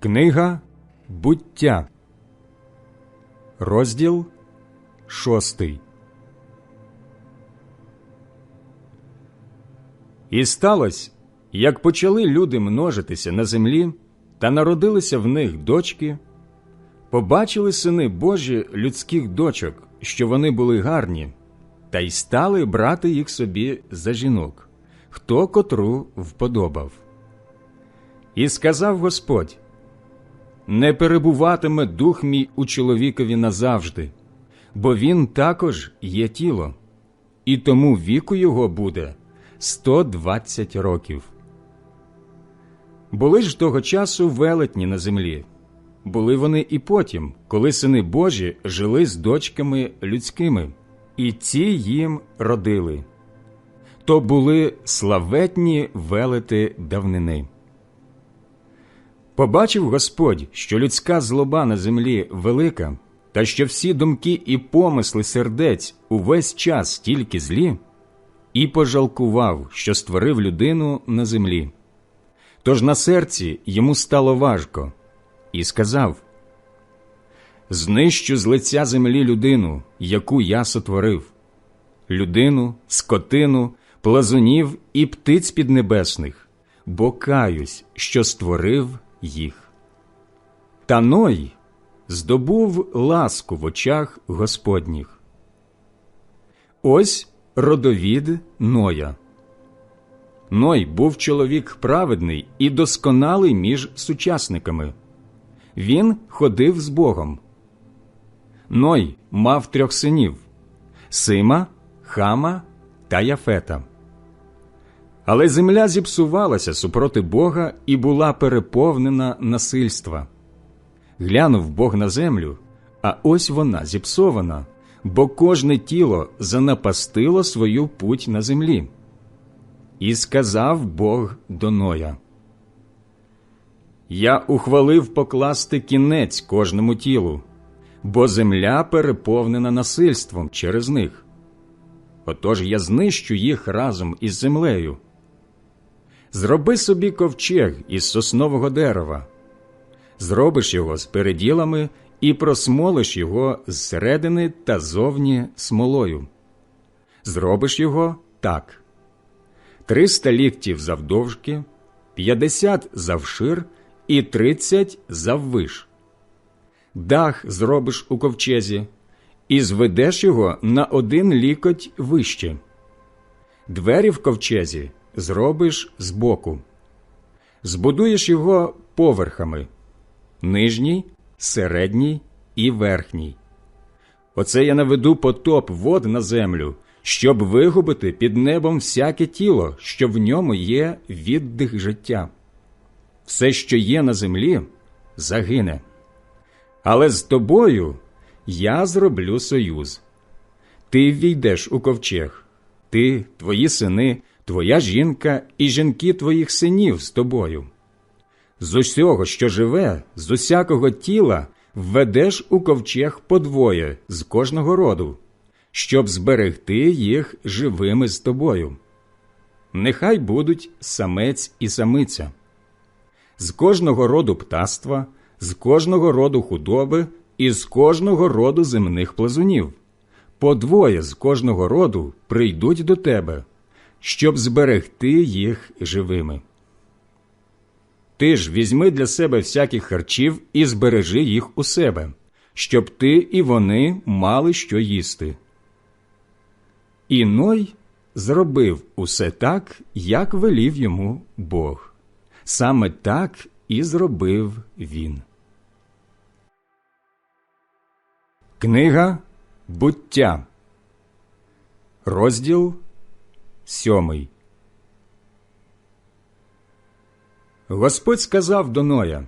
Книга буття, розділ шостий. І сталося, як почали люди множитися на землі, та народилися в них дочки, побачили сини Божі людських дочок, що вони були гарні, та й стали брати їх собі за жінок, хто котру вподобав. І сказав Господь не перебуватиме дух мій у чоловікові назавжди, бо він також є тіло, і тому віку його буде 120 років. Були ж того часу велетні на землі. Були вони і потім, коли сини Божі жили з дочками людськими, і ці їм родили. То були славетні велети давнини. Побачив Господь, що людська злоба на землі велика, та що всі думки і помисли сердець увесь час тільки злі, і пожалкував, що створив людину на землі. Тож на серці йому стало важко, і сказав Знищу з лиця землі людину, яку я сотворив, людину, скотину, плазунів і птиць піднебесних, бо каюсь, що створив їх. Та Ной здобув ласку в очах Господніх. Ось родовід Ноя. Ной був чоловік праведний і досконалий між сучасниками. Він ходив з Богом. Ной мав трьох синів Сима, Хама та Яфета. Але земля зіпсувалася супроти Бога і була переповнена насильства. Глянув Бог на землю, а ось вона зіпсована, бо кожне тіло занапастило свою путь на землі. І сказав Бог до Ноя: Я ухвалив покласти кінець кожному тілу, бо земля переповнена насильством через них. Отож я знищу їх разом із землею. Зроби собі ковчег із соснового дерева, зробиш його з переділами і просмолиш його зсередини та зовні смолою. Зробиш його так: триста ліктів завдовжки, п'ятдесят завшир і тридцять заввиш. Дах зробиш у ковчезі і зведеш його на один лікоть вище. Двері в ковчезі зробиш збоку. Збудуєш його поверхами нижній, середній і верхній. Оце я наведу потоп вод на землю, щоб вигубити під небом всяке тіло, що в ньому є віддих життя. Все, що є на землі, загине. Але з тобою я зроблю союз. Ти ввійдеш у ковчег, ти, твої сини, твоя жінка і жінки твоїх синів з тобою. З усього, що живе, з усякого тіла введеш у ковчег подвоє з кожного роду, щоб зберегти їх живими з тобою. Нехай будуть самець і самиця. З кожного роду птаства, з кожного роду худоби і з кожного роду земних плазунів. По двоє з кожного роду прийдуть до тебе щоб зберегти їх живими. Ти ж візьми для себе всяких харчів і збережи їх у себе, щоб ти і вони мали що їсти. І Ной зробив усе так, як велів йому Бог. Саме так і зробив він. Книга буття, розділ Сьомий. Господь сказав до Ноя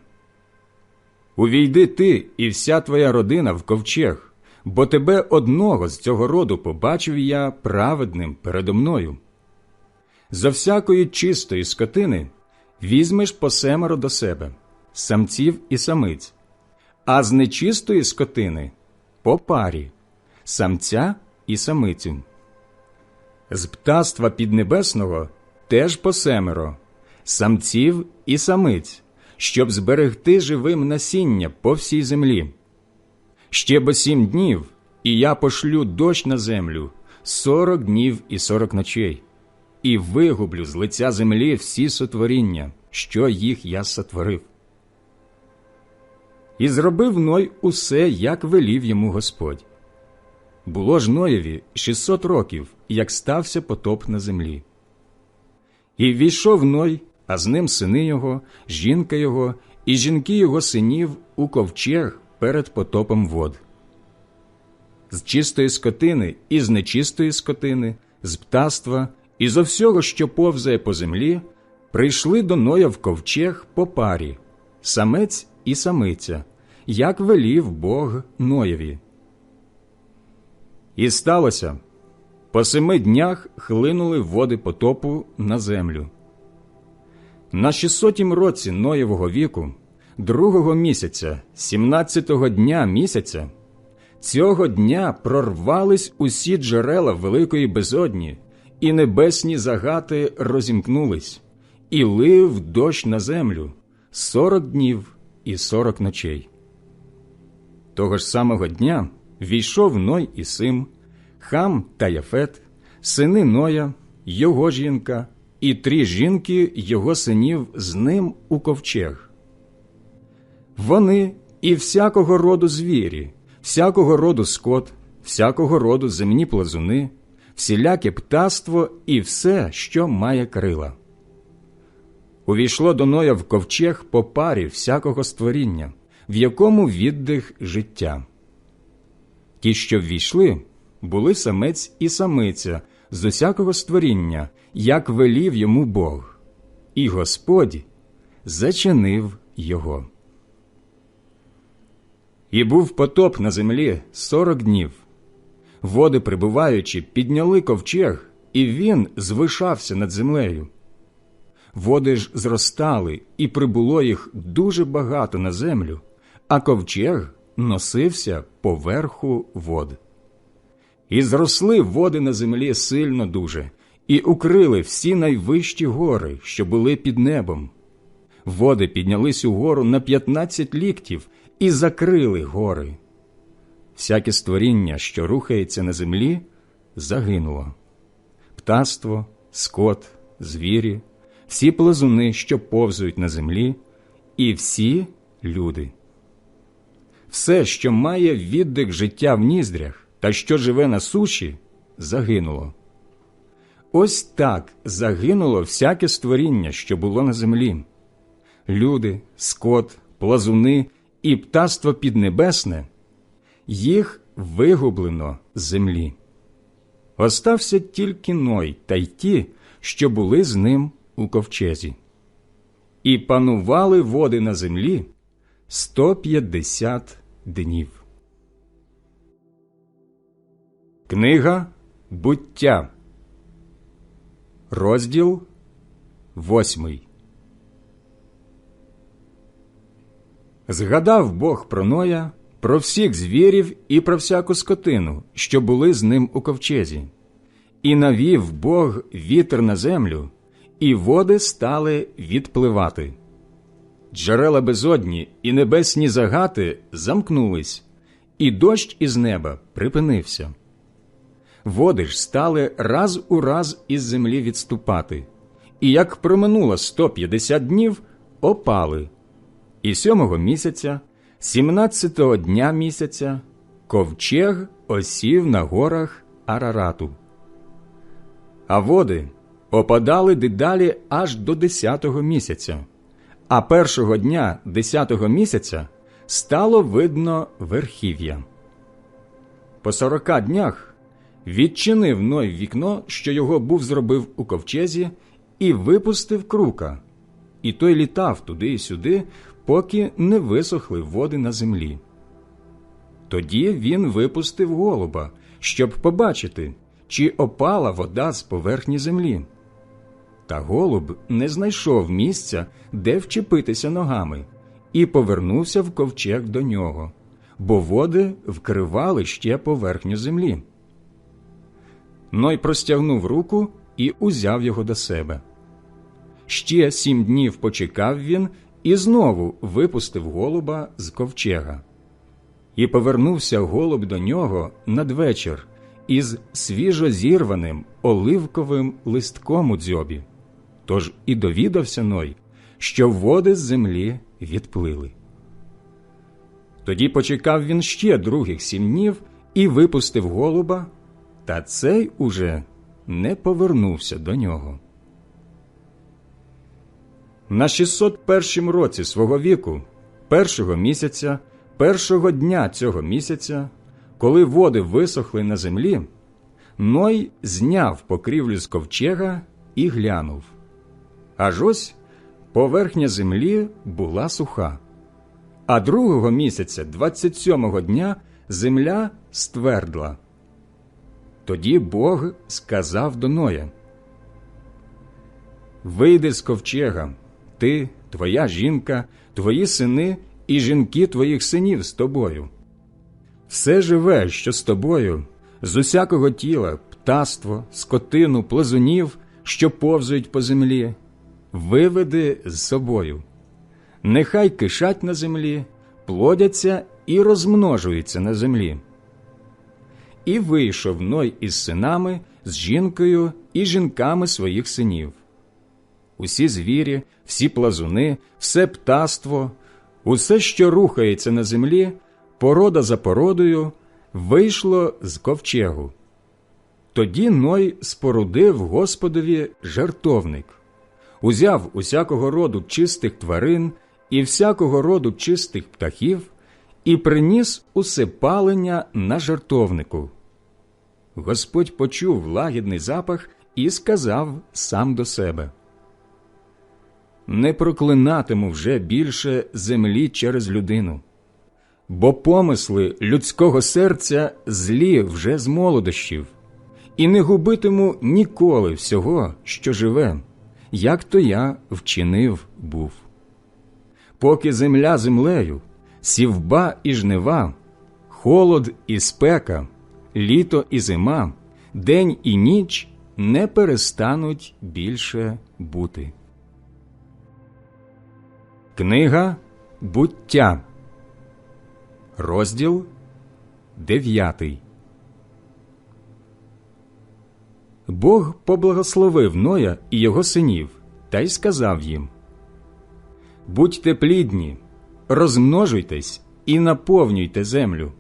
Увійди ти і вся твоя родина в ковчег, бо тебе одного з цього роду побачив я праведним передо мною. За всякої чистої скотини візьмеш по семеро до себе, самців і самиць, а з нечистої скотини по парі, самця і самицю. З птаства піднебесного теж по семеро, самців і самиць, щоб зберегти живим насіння по всій землі. Ще бо сім днів, і я пошлю дощ на землю сорок днів і сорок ночей, і вигублю з лиця землі всі сотворіння, що їх я сотворив. І зробив Ной усе, як велів йому Господь. Було ж Ноєві 600 років, як стався потоп на землі. І війшов Ной, а з ним сини його, жінка його і жінки його синів у ковчег перед потопом вод. З чистої скотини і з нечистої скотини, з птаства і зо всього, що повзає по землі, прийшли до Ноя в ковчег по парі, самець і самиця, як велів Бог Ноєві. І сталося по семи днях хлинули води потопу на землю. На 600 році Ноєвого віку, другого місяця, 17-го дня місяця, цього дня прорвались усі джерела великої безодні, і небесні загати розімкнулись, і лив дощ на землю сорок днів і сорок ночей. Того ж самого дня війшов Ной і Сим, Хам та Яфет, сини Ноя, його жінка і три жінки його синів з ним у ковчег. Вони і всякого роду звірі, всякого роду скот, всякого роду земні плазуни, всіляке птаство і все, що має крила. Увійшло до Ноя в ковчег по парі всякого створіння, в якому віддих життя. Ті, що ввійшли, були самець і самиця з усякого створіння, як велів йому Бог, і Господь зачинив його. І був потоп на землі сорок днів. Води, прибуваючи, підняли ковчег, і він звишався над землею. Води ж зростали, і прибуло їх дуже багато на землю, а ковчег носився поверху вод. І зросли води на землі сильно дуже, і укрили всі найвищі гори, що були під небом. Води піднялись угору на п'ятнадцять ліктів і закрили гори. Всяке створіння, що рухається на землі, загинуло птаство, скот, звірі, всі плазуни, що повзують на землі, і всі люди. Все, що має віддих життя в ніздрях та що живе на суші, загинуло. Ось так загинуло всяке створіння, що було на землі. Люди, скот, плазуни і птаство піднебесне, їх вигублено з землі. Остався тільки Ной та й ті, що були з ним у ковчезі. І панували води на землі 150 днів. Книга буття, розділ восьмий. Згадав Бог про Ноя, про всіх звірів і про всяку скотину, що були з ним у ковчезі, і навів Бог вітер на землю, і води стали відпливати. Джерела безодні і небесні загати замкнулись, і дощ із неба припинився. Води ж стали раз у раз із землі відступати, і як проминуло 150 днів, опали. І сьомого місяця, сімнадцятого дня місяця, ковчег осів на горах Арарату. А води опадали дедалі аж до десятого місяця, а першого дня десятого місяця стало видно верхів'я. По сорока днях відчинив Ной вікно, що його був зробив у ковчезі, і випустив крука, і той літав туди і сюди, поки не висохли води на землі. Тоді він випустив голуба, щоб побачити, чи опала вода з поверхні землі. Та голуб не знайшов місця, де вчепитися ногами, і повернувся в ковчег до нього, бо води вкривали ще поверхню землі. Ной простягнув руку і узяв його до себе. Ще сім днів почекав він і знову випустив голуба з ковчега. І повернувся голуб до нього надвечір із свіжо зірваним оливковим листком у дзьобі. Тож і довідався Ной, що води з землі відплили. Тоді почекав він ще других сім днів і випустив голуба, та цей уже не повернувся до нього. На 601 році свого віку, першого місяця, першого дня цього місяця, коли води висохли на землі, Ной зняв покрівлю з ковчега і глянув. Аж ось поверхня землі була суха. А другого місяця, 27-го дня, земля ствердла. Тоді Бог сказав до Ноя: Вийди з ковчега, ти, твоя жінка, твої сини і жінки твоїх синів з тобою. Все живе, що з тобою, з усякого тіла, птаство, скотину, плазунів, що повзують по землі, виведи з собою. Нехай кишать на землі, плодяться і розмножуються на землі. І вийшов Ной із синами, з жінкою і жінками своїх синів. Усі звірі, всі плазуни, все птаство, усе, що рухається на землі, порода за породою, вийшло з ковчегу. Тоді Ной спорудив Господові жертовник, узяв усякого роду чистих тварин і всякого роду чистих птахів і приніс усе палення на жертовнику. Господь почув лагідний запах і сказав сам до себе Не проклинатиму вже більше землі через людину, бо помисли людського серця злі вже з молодощів, і не губитиму ніколи всього, що живе, як то я вчинив був. Поки земля землею, сівба і жнива, холод і спека літо і зима, день і ніч не перестануть більше бути. Книга буття, розділ дев'ятий. Бог поблагословив Ноя і його синів та й сказав їм Будьте плідні, розмножуйтесь і наповнюйте землю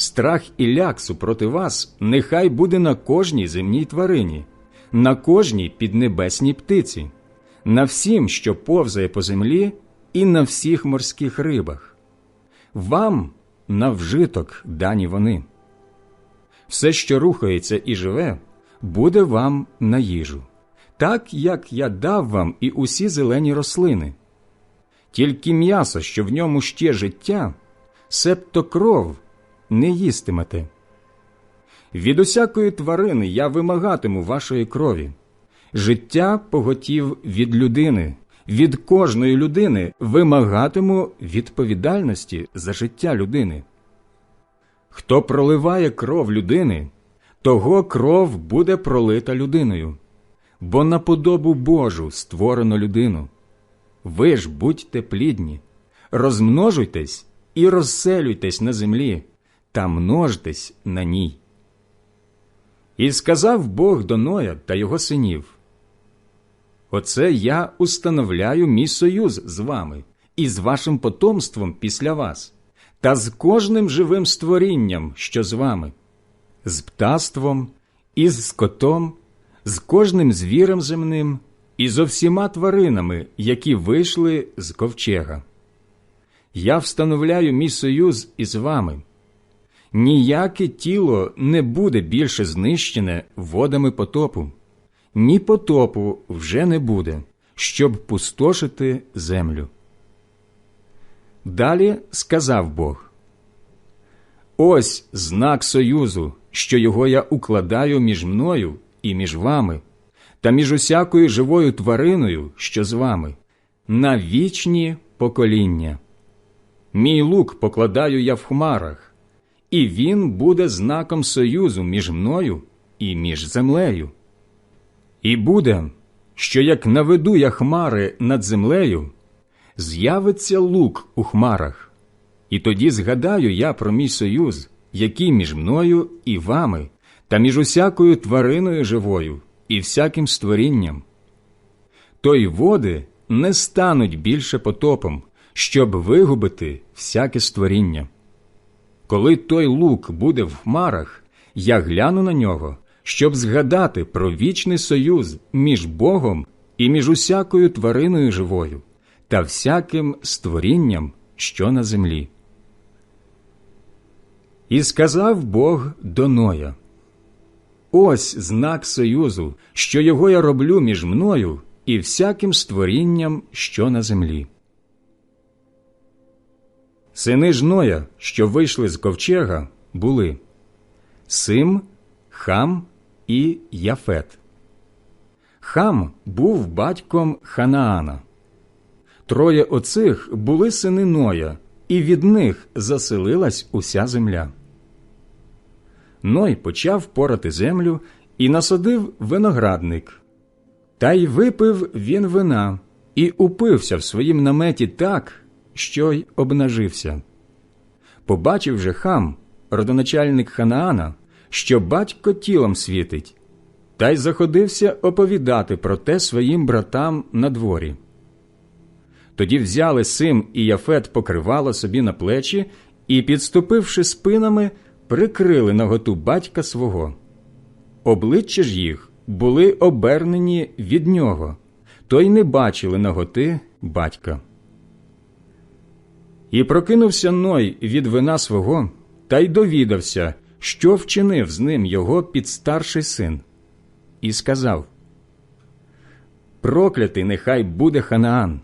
страх і ляк супроти вас нехай буде на кожній земній тварині, на кожній піднебесній птиці, на всім, що повзає по землі, і на всіх морських рибах. Вам на вжиток дані вони. Все, що рухається і живе, буде вам на їжу, так як я дав вам і усі зелені рослини. Тільки м'ясо, що в ньому ще життя, себто кров не їстимете. Від усякої тварини я вимагатиму вашої крові. Життя поготів від людини, від кожної людини вимагатиму відповідальності за життя людини. Хто проливає кров людини, того кров буде пролита людиною, бо на подобу Божу створено людину. Ви ж будьте плідні, розмножуйтесь і розселюйтесь на землі та множтесь на ній. І сказав Бог до Ноя та його синів: Оце я установляю мій союз з вами і з вашим потомством після вас, та з кожним живим створінням, що з вами, з птаством, з скотом, з кожним звірем земним і зо всіма тваринами, які вийшли з ковчега. Я встановляю мій союз із вами ніяке тіло не буде більше знищене водами потопу, ні потопу вже не буде, щоб пустошити землю. Далі сказав Бог Ось знак союзу, що його я укладаю між мною і між вами, та між усякою живою твариною, що з вами, на вічні покоління. Мій лук покладаю я в хмарах і він буде знаком союзу між мною і між землею. І буде, що як наведу я хмари над землею, з'явиться лук у хмарах, і тоді згадаю я про мій союз, який між мною і вами, та між усякою твариною живою і всяким створінням. То й води не стануть більше потопом, щоб вигубити всяке створіння. Коли той лук буде в хмарах, я гляну на нього, щоб згадати про вічний союз між Богом і між усякою твариною живою та всяким створінням, що на землі. І сказав Бог до Ноя Ось знак союзу, що його я роблю між мною і всяким створінням, що на землі. Сини ж Ноя, що вийшли з ковчега, були Сим, Хам і Яфет. Хам був батьком Ханаана. Троє оцих були сини Ноя, і від них заселилась уся земля. Ной почав порати землю і насадив виноградник. Та й випив він вина і упився в своїм наметі так, що й обнажився. Побачив же хам, родоначальник Ханаана, що батько тілом світить, та й заходився оповідати про те своїм братам на дворі. Тоді взяли Сим і Яфет покривало собі на плечі і, підступивши спинами, прикрили наготу батька свого. Обличчя ж їх були обернені від нього, то й не бачили наготи батька. І прокинувся Ной від вина свого та й довідався, що вчинив з ним його підстарший син, і сказав: Проклятий нехай буде Ханаан,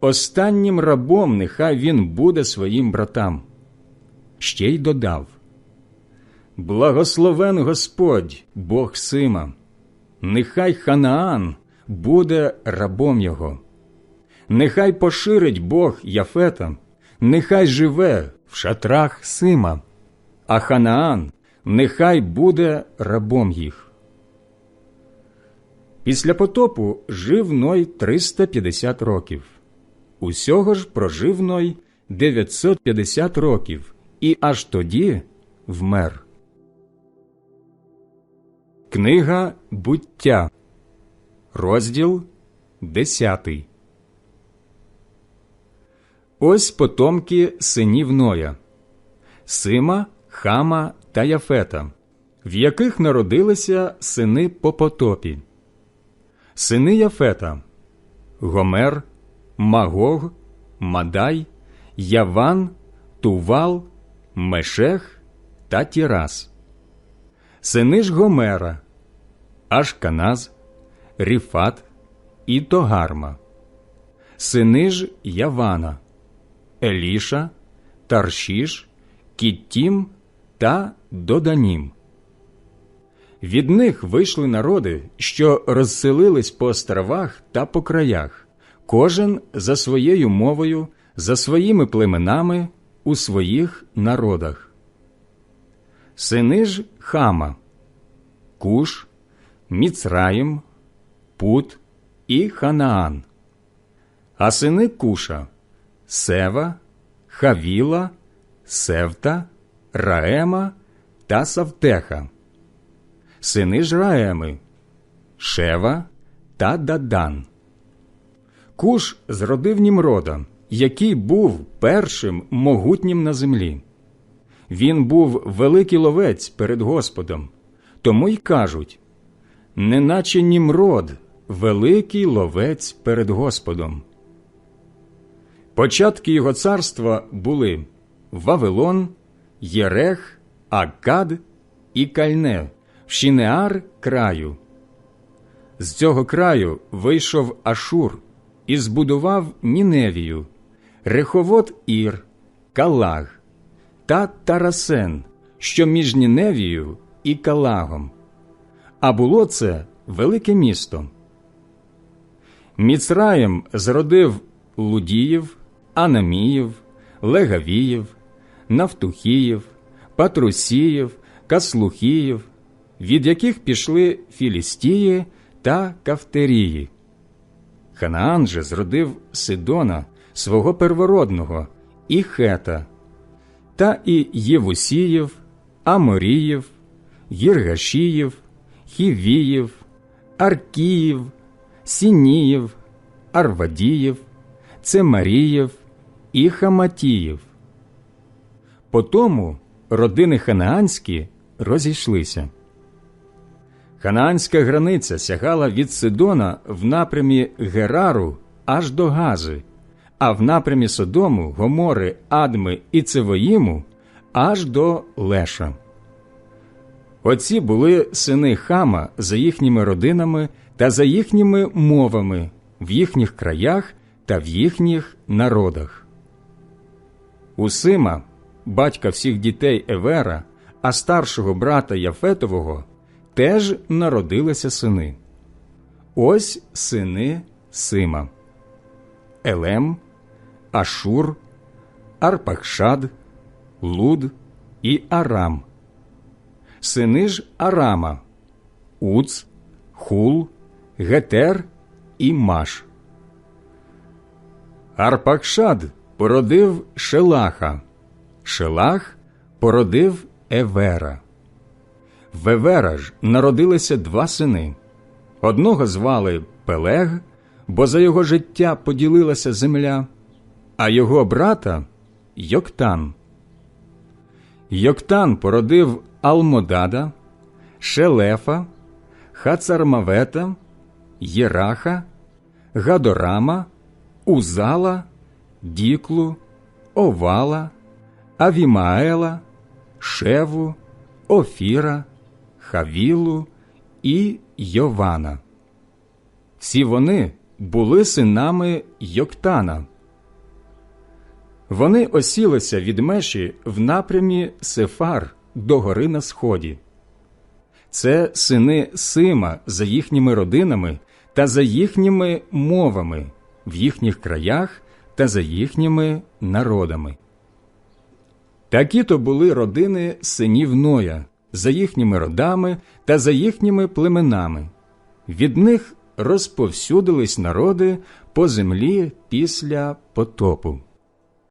останнім рабом нехай він буде своїм братам. Ще й додав: Благословен Господь, Бог Сима, нехай Ханаан буде рабом його, нехай поширить Бог Яфета, нехай живе в шатрах Сима, а Ханаан нехай буде рабом їх. Після потопу жив Ной 350 років. Усього ж прожив Ной 950 років і аж тоді вмер. Книга буття, розділ 10 Ось потомки синів Ноя Сима, Хама та Яфета, в яких народилися сини по потопі. Сини Яфета Гомер, Магог, Мадай, Яван, Тувал, Мешех та Тірас. Сини ж Гомера, Ашканаз, Ріфат і Тогарма. Сини ж Явана, Еліша, Таршіш, Кіттім та Доданім. Від них вийшли народи, що розселились по островах та по краях, кожен за своєю мовою, за своїми племенами у своїх народах. Сини ж Хама, Куш, Міцраїм, Пут і Ханаан, а сини Куша Сева, Хавіла, Севта, Раема та Савтеха сини ж Раеми, Шева та Дадан. Куш зродив Німрода, який був першим могутнім на землі. Він був великий ловець перед Господом, тому й кажуть неначе Німрод, великий ловець перед Господом. Початки його царства були Вавилон, Єрех, Акад і Кальне в Шінеар краю. З цього краю вийшов Ашур і збудував Ніневію, Реховод Ір, Калаг та Тарасен, що між Ніневією і Калагом. А було це велике місто. Міцраєм зродив Лудіїв, Анаміїв, Легавіїв, Нафтухіїв, Патрусіїв, Каслухіїв, від яких пішли Філістії та Кавтерії. Ханаан же зродив Сидона, свого первородного, і Хета, та і Євусіїв, Аморіїв, Єргашіїв, Хівіїв, Аркіїв, Сініїв, Арвадіїв, Цемаріїв і Хаматіїв. Потому родини ханаанські розійшлися. Ханаанська границя сягала від Сидона в напрямі Герару аж до Гази, а в напрямі Содому, Гомори, Адми і Цевоїму аж до Леша. Оці були сини Хама за їхніми родинами та за їхніми мовами в їхніх краях та в їхніх народах. У Сима, батька всіх дітей Евера, а старшого брата Яфетового, теж народилися сини. Ось сини Сима Елем, Ашур, Арпахшад, Луд і Арам. Сини ж Арама, Уц, Хул, Гетер і Маш. Арпакшад породив Шелаха, Шелах породив Евера. В Евера ж народилися два сини. Одного звали Пелег, бо за його життя поділилася земля, а його брата Йоктан. Йоктан породив Алмодада, Шелефа, Хацармавета, Єраха, Гадорама, Узала, Діклу, Овала, Авімаела, Шеву, Офіра, Хавілу і Йована. Всі вони були синами Йоктана. Вони осілися від меші в напрямі Сефар до гори на сході. Це сини Сима за їхніми родинами та за їхніми мовами в їхніх краях та за їхніми народами. Такі то були родини синів Ноя за їхніми родами та за їхніми племенами. Від них розповсюдились народи по землі після потопу.